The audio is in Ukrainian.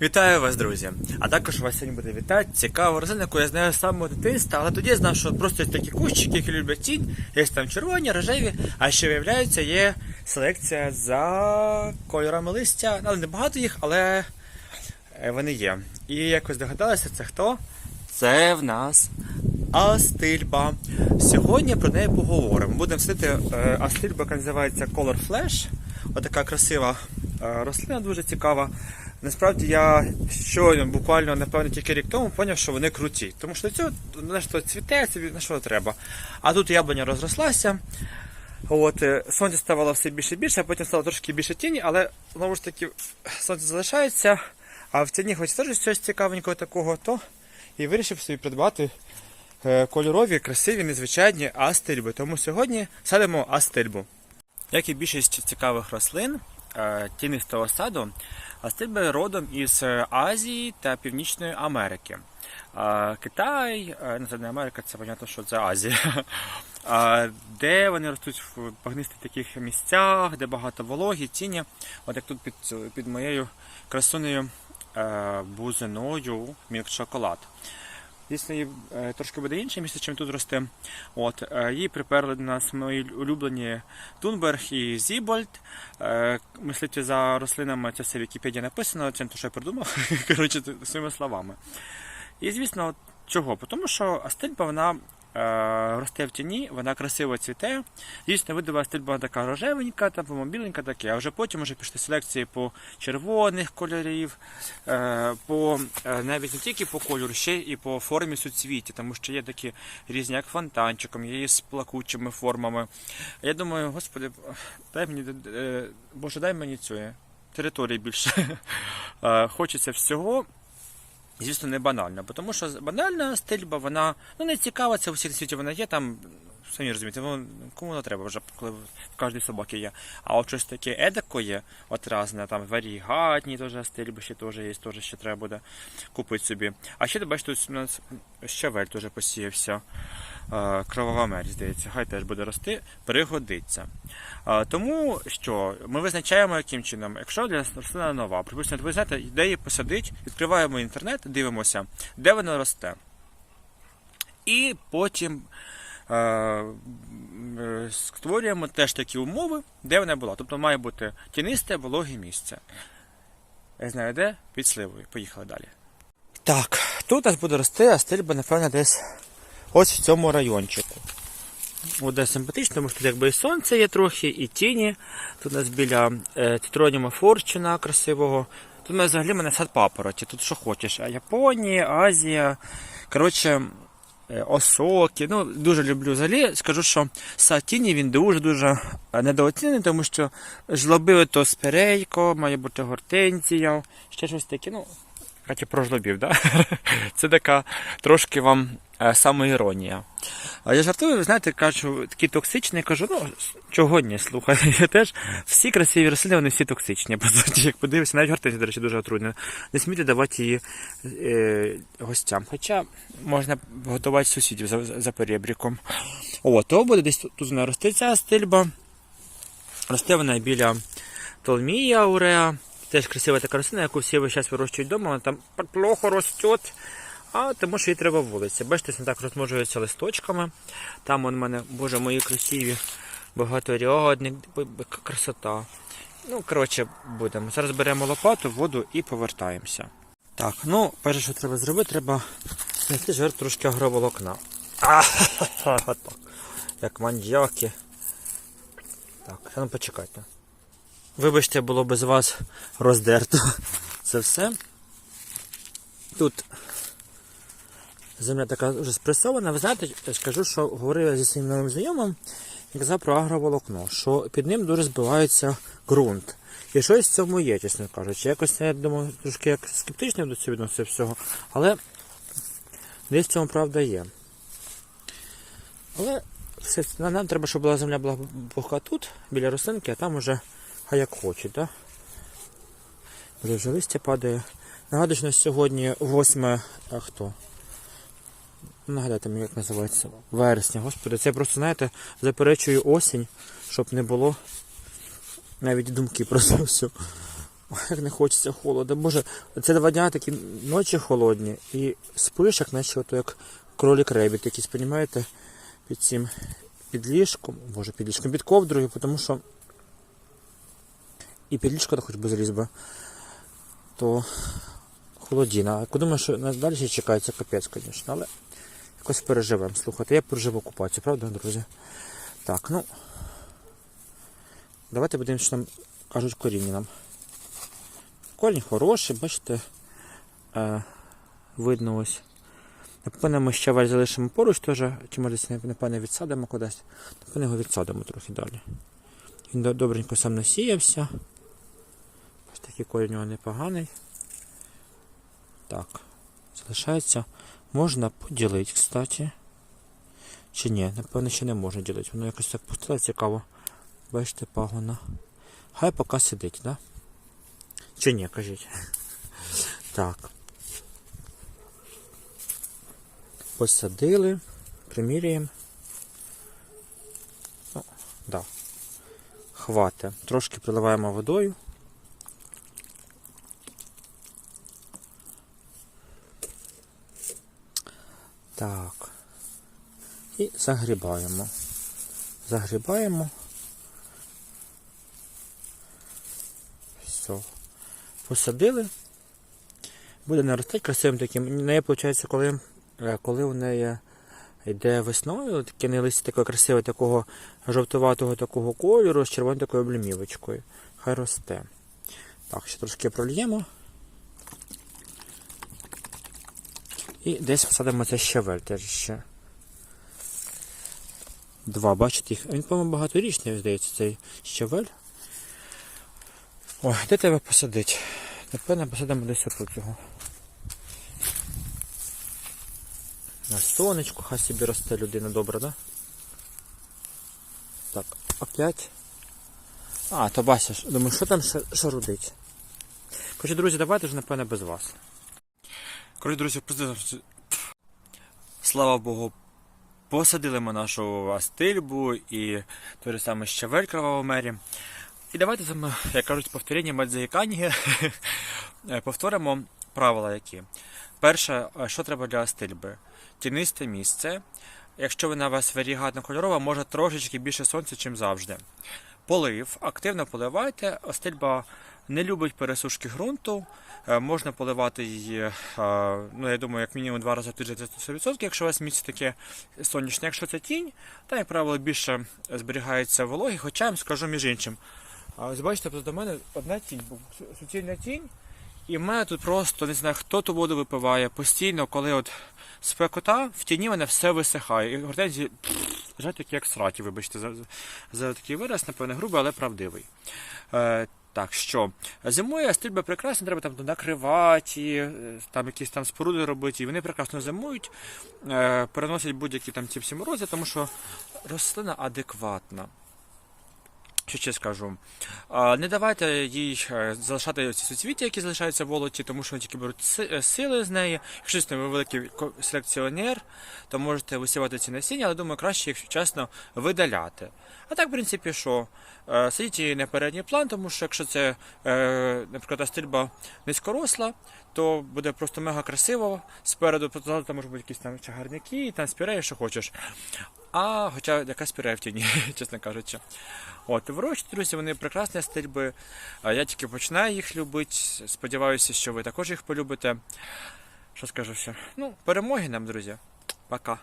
Вітаю вас, друзі! А також вас сьогодні буде вітати цікава рослина, яку я знаю з самого дитинства, але тоді я знав, що просто є такі кущики, які люблять тінь, є там червоні, рожеві, а ще виявляється, є селекція за кольорами листя. Ну, Але не багато їх, але е, вони є. І як ви здогадалися, це хто? Це в нас Астильба. Сьогодні про неї поговоримо. Будемо сидіти е, Астильба, яка називається Color Flash. Отака красива е, рослина, дуже цікава. Насправді я щойно, буквально, напевно, тільки рік тому поняв, що вони круті. Тому що цього на що цвіте, на що треба. А тут яблуня розрослася. От, е, сонце ставало все більше і більше, а потім стало трошки більше тіні, але знову ж таки сонце залишається, а в тіні хоч теж щось цікавенького такого, то і вирішив собі придбати е, кольорові, красиві, незвичайні астильби. Тому сьогодні садимо астильбу. Як і більшість цікавих рослин е, тінистого саду, астильби родом із е, Азії та Північної Америки. Китай, е, не Америка, це понятно, що це Азія. Де вони ростуть в багнистих таких місцях, де багато вологі, тіні. От як тут під, під моєю красунею е, бузиною мілк шоколад. Звісно, її е, трошки буде інше місце, чим тут росте. От, е, її приперли до нас мої улюблені Тунберг і Зібольд. Е, мислити за рослинами, це все в Вікіпедії написано, це не те, що я придумав, коротше, своїми словами. І звісно, чого? Тому що астильба вона росте в тіні, вона красиво цвіте. Звісно, видова астильба така рожевенька, там біленька таке, а вже потім вже пішли селекції по червоних кольорів, е, по е, навіть не тільки по кольору, ще і по формі суцвіття, тому що є такі різні, як фонтанчиком, є з плакучими формами. Я думаю, господи, дай мені е, Боже, дай мені цю е, території більше. Е, Хочеться всього. Звісно, не банально, тому що банальна стильба, вона ну, не цікава, це у всіх світі вона є, там, самі розумієте, ну, кому воно треба вже, коли в кожній собаки є. А от щось таке едакоє, от разне, там варігатні теж стильби ще теж є, теж ще треба буде купити собі. А ще, бачите, тут у нас щавель теж посіявся. Е, Кровава мерь, здається, хай теж буде рости, пригодиться. Е, Тому що ми визначаємо яким чином, якщо для нас рослина нова, припустимо, ви знаєте, де її посадить, відкриваємо інтернет, дивимося, де вона росте. І потім створюємо теж такі умови, де вона була. Тобто має бути тінисте, вологе місце. Я знаю де, під сливою. Поїхали далі. Так, тут у нас буде рости астильба, напевно, десь ось в цьому райончику. Буде симпатично, тому що тут якби і сонце є трохи, і тіні. Тут у нас біля е, титроніума форчуна красивого. Тут у нас взагалі мене сад папороті, тут що хочеш. А Японія, Азія. Коротше, е, осоки. Ну, дуже люблю взагалі. Скажу, що сатіні він дуже-дуже е, недооцінений, тому що жлоби то спирейко, має бути гортензія, ще щось таке. Ну, Катя про да? Це така трошки вам е, самоіронія. А я жартую, ви знаєте, кажу, такий токсичний, кажу, ну чого ні, слухай. Я теж всі красиві рослини, вони всі токсичні. По суті, як подивишся, навіть гортензія, до речі, дуже отруйна. Не смійте давати її е, гостям. Хоча можна готувати сусідів за, за перебріком. О, то буде десь тут, вона росте ця стильба. Росте вона біля Толмія Ауреа. Теж красива така рослина, яку всі весь час вирощують вдома, вона там плохо росте. А тому що їй треба вулиця. Бачите, він так розмножується листочками. Там у мене, боже, мої красиві багаторядник, красота. Ну, коротше, будемо. Зараз беремо лопату, воду і повертаємося. Так, ну, перше, що треба зробити, треба знайти жертв трошки агроволокна. А. Як маньяки. Так, ну почекайте. Вибачте, було без вас роздерто. Це все. Тут земля така вже спресована. Ви знаєте, я скажу, що говорив зі своїм новим знайомим і казав про агроволокно, що під ним дуже збивається ґрунт. І щось в цьому є, чесно кажучи. Якось я думаю, трошки як скептично до цього відносився всього, але десь в цьому правда є. Але все, нам треба, щоб була земля була пухка тут, біля рослинки, а там уже хай як хочуть, так? Да? Вже листя падає. Нагадую, на сьогодні 8 а хто? Ну, Нагадайте мені, як називається? Вересня. Господи, це просто, знаєте, заперечую осінь, щоб не було навіть думки про це все. Як не хочеться холоду. Боже, це два дня такі ночі холодні і спиш, як наче ото як кролик ребіт якийсь, понімаєте, під цим під ліжком, боже, під ліжком, під ковдрою, тому що і під ліжко, то хоч би заліз би, то холодіна. А думаю, що нас далі чекається капець, звісно, але якось переживемо. Слухайте, я переживу окупацію, правда, друзі? Так, ну. Давайте будемо, що нам кажуть коріння нам. Корінь хороший, бачите, е, видно ось. Напевно, ми ще валь залишимо поруч теж, чи може десь, напевно, відсадимо кудись. Напевно, його відсадимо трохи далі. Він добренько сам насіявся. Такий корінь у нього непоганий. Так, залишається. Можна поділити, кстати. Чи ні? Напевно, ще не можна ділити. Воно якось так пустило цікаво. Бачите, пагона. Хай поки сидить, да? Чи ні, кажіть. Так. Посадили, приміряємо. Ну, да. Хватить. Трошки приливаємо водою. Так. І загрібаємо. Загрібаємо. Все. Посадили. Буде наростати красивим таким. У неї виходить, коли, е, коли у неї йде весною, таке не листя таке красиве, такого жовтуватого такого кольору з червоною такою облімівочкою. Хай росте. Так, ще трошки прольємо. І десь посадимо це щавель теж ще. Два, бачите їх. Він, по-моєму, багаторічний, здається, цей щавель. Ой, де тебе посадить? Напевно, посадимо десь отут його. На сонечку, хай собі росте людина добра, да? Так, опять. А, то ж- думаю, що там шарудить? Короче, друзі, давайте ж, напевно, без вас. Коротше, друзі, слава Богу, посадили ми нашу астильбу і той же самий щавель кроваво мері. І давайте вами, як кажуть, повторення медзаїкання повторимо правила які. Перше, е, що треба для астильби? Тінисте місце. Якщо вона у вас варігатно кольорова, може трошечки більше сонця, ніж завжди. Полив, активно поливайте. Астильба не любить пересушки ґрунту. Е, Можна поливати її, е, ну я думаю, як мінімум два рази в тиждень 100%, якщо у вас місце таке сонячне. Якщо це тінь, то, як правило, більше зберігається вологі, хоча я вам скажу між іншим. Ось бачите, до мене одна тінь, суцільна тінь, і в мене тут просто не знаю, хто ту воду випиває постійно, коли от спекота, в тіні мене все висихає. І гортензії лежать як сраті, вибачте, за, за такий вираз, напевне, грубий, але правдивий. Е, так що, зимує стрільба прекрасно, треба там накривати, е, там якісь там споруди робити, і вони прекрасно зимують, е, переносять будь-які там ці всі морози, тому що рослина адекватна. Що ще скажу? Не давайте їй е, залишати ці суцвіття, які залишаються в волоті, тому що вони тільки беруть е, сили з неї. Якщо ви великий селекціонер, то можете висівати ці насіння, але думаю, краще, якщо чесно, видаляти. А так, в принципі, що Е, садіть її на передній план, тому що якщо це, наприклад, стрільба низькоросла, то буде просто мега красиво. Спереду там можуть бути якісь там чагарники, там спіреї, що хочеш. А хоча якась тіні, чесно кажучи. От, вручі, друзі, вони прекрасні стрільби. Я тільки починаю їх любити. Сподіваюся, що ви також їх полюбите. Що скажу ще? Ну, перемоги нам, друзі. Пока.